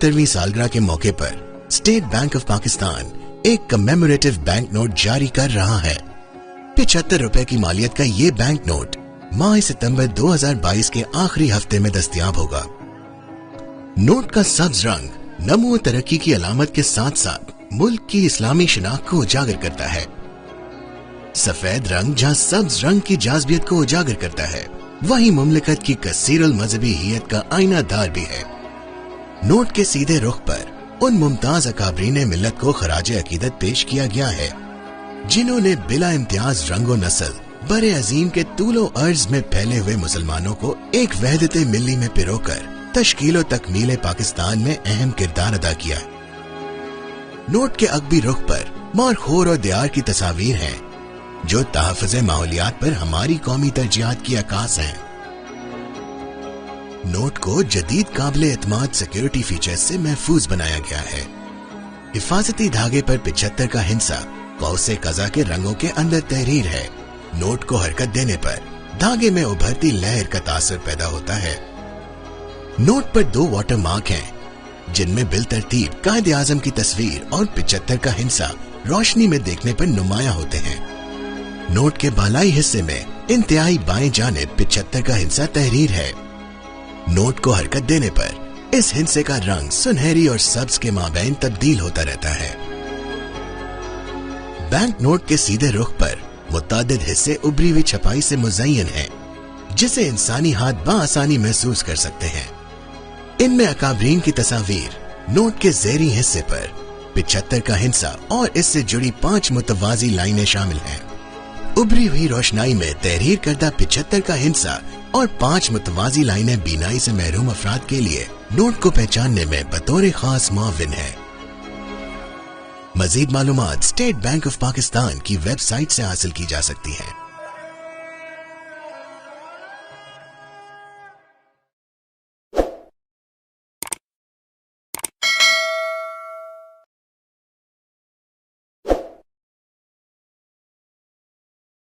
सत्तरवीं सालगिरह के मौके पर स्टेट बैंक ऑफ़ पाकिस्तान एक कमेमोरेटिव बैंक नोट जारी कर रहा है। पिछहत्तर रुपए की मालियत का ये बैंक नोट माह सितंबर 2022 के आखिरी हफ़्ते में दस्तियाब होगा। नोट का सब्ज रंग नमो तरक्की की अलामत के साथ साथ मुल्क की इस्लामी शिनाख्त को उजागर करता है। सफ़ेद रंग जहाँ सब्ज रंग की जाजबियत को उजागर करता है, वही मुमलिकत की कसीर मजहबी हियत का आईनादार भी है। नोट के सीधे रुख पर उन मुमताज़ अकाबरीन मिलत को खराज अकीदत पेश किया गया है, जिन्होंने बिला इम्तियाज़ रंगो नस्ल, बड़े अजीम के तूलो अर्ज़ में फैले हुए मुसलमानों को एक वहदत मिली में पिरोकर तश्कीलो तकमील पाकिस्तान में अहम किरदार अदा किया नोट के अकबी रुख पर मारखोर और दियार की तस्वीर है, जो तहफ़ माहौलियात पर हमारी कौमी तरजीहत की अकास है। नोट को जदीद काबिल एतमाद सिक्योरिटी फीचर्स से महफूज बनाया गया है। हिफाजती धागे पर पिछहत्तर का हिंसा कौसे कजा के रंगों के अंदर तहरीर है। नोट को हरकत देने पर धागे में उभरती लहर का तासर पैदा होता है। नोट पर दो वाटर मार्क हैं, जिनमें बिल तरतीब कायद आज़म की तस्वीर और पिछहत्तर का हिंसा रोशनी में देखने पर नुमाया होते हैं। नोट के बालाई हिस्से में इंतहाई बाएँ जाने पिछहत्तर का हिंसा तहरीर है। नोट को हरकत देने पर, इस हिंसे का रंग सुनहरी और सब्ज के माबेन तब्दील होता रहता है। बैंक नोट के सीधे रुख पर मुताद हिस्से उभरी हुई छपाई से मुजयन है, जिसे इंसानी हाथ बसानी महसूस कर सकते हैं। इनमें अकाबरीन की तस्वीर नोट के जेरी हिस्से पर, पिछहत्तर का हिंसा और इससे जुड़ी पाँच मुतवाजी लाइनें शामिल हैं। उभरी हुई रोशनाई में तहरीर करदा पिछहत्तर का हिंसा और पाँच मुतवाजी लाइनें बीनाई से महरूम अफराद के लिए नोट को पहचानने में बतौर खास माविन है। मजीद मालूम स्टेट बैंक ऑफ़ पाकिस्तान की वेबसाइट से हासिल की जा सकती है।